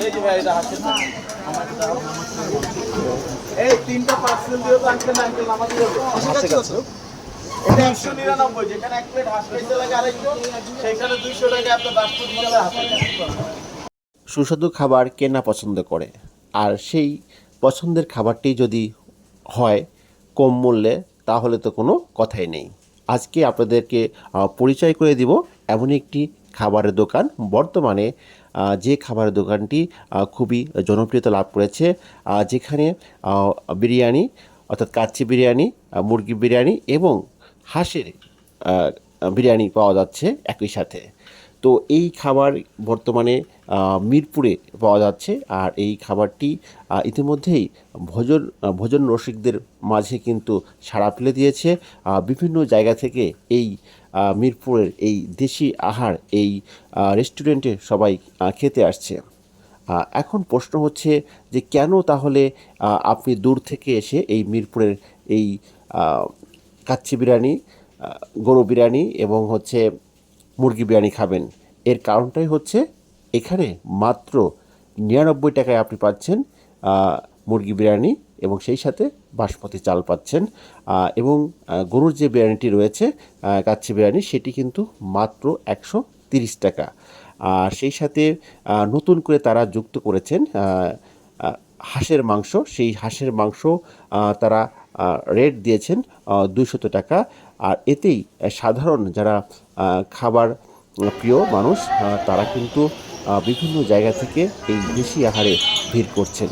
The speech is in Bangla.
এই যে ভাই এটা হাসের এই তিনটা পার্সেল দিও তো আঙ্কেল আঙ্কেল আমাদের এটা একশো নিরানব্বই যেখানে এক প্লেট হাঁস খাইতে লাগে আড়াইশো সেখানে দুইশো টাকা আপনার দশ ফুট মিলে হাঁসের সুস্বাদু খাবার কে না পছন্দ করে? আর সেই পছন্দের খাবারটি যদি হয় কম মূল্যে তাহলে তো কোনো কথাই নেই। আজকে আপনাদেরকে পরিচয় করে দিব এমন একটি খাবারের দোকান বর্তমানে যে খাবারের দোকানটি খুবই জনপ্রিয়তা লাভ করেছে। যেখানে বিরিয়ানি, অর্থাৎ কাচ্চি বিরিয়ানি মুরগি বিরিয়ানি এবং হাঁসের বিরিয়ানি পাওয়া যাচ্ছে একই সাথে। তো এই খাবার বর্তমানে মিরপুরে পাওয়া যাচ্ছে। আর এই খাবারটি ইতিমধ্যেই ভোজন ভোজন রসিকদের মাঝে কিন্তু সাড়া ফেলে দিয়েছে। বিভিন্ন জায়গা থেকে এই মিরপুরের এই দেশি আহার এই রেস্টুরেন্টে সবাই খেতে আসছে। এখন প্রশ্ন হচ্ছে যে কেন তাহলে আপনি দূর থেকে এসে এই মিরপুরের এই কাচ্চি বিরিয়ানি গরু বিরিয়ানি এবং হচ্ছে মুরগি বিরিয়ানি খাবেন? এর কারণটাই হচ্ছে এখানে মাত্র নিরানব্বই টাকায় আপনি পাচ্ছেন মুরগি বিরিয়ানি এবং সেই সাথে বাসমতি চাল পাচ্ছেন। এবং গরুর যে বিরিয়ানিটি রয়েছে কাচ্চি বিরিয়ানি, সেটি কিন্তু মাত্র একশো তিরিশ টাকা। আর সেই সাথে নতুন করে তারা যুক্ত করেছেন হাঁসের মাংস। সেই হাঁসের মাংস তারা রেট দিয়েছেন দুইশত টাকা। আর এতেই সাধারণ যারা খাবার প্রিয় মানুষ তারা কিন্তু বিভিন্ন জায়গা থেকে এই দেশি আহারে ভিড় করছেন।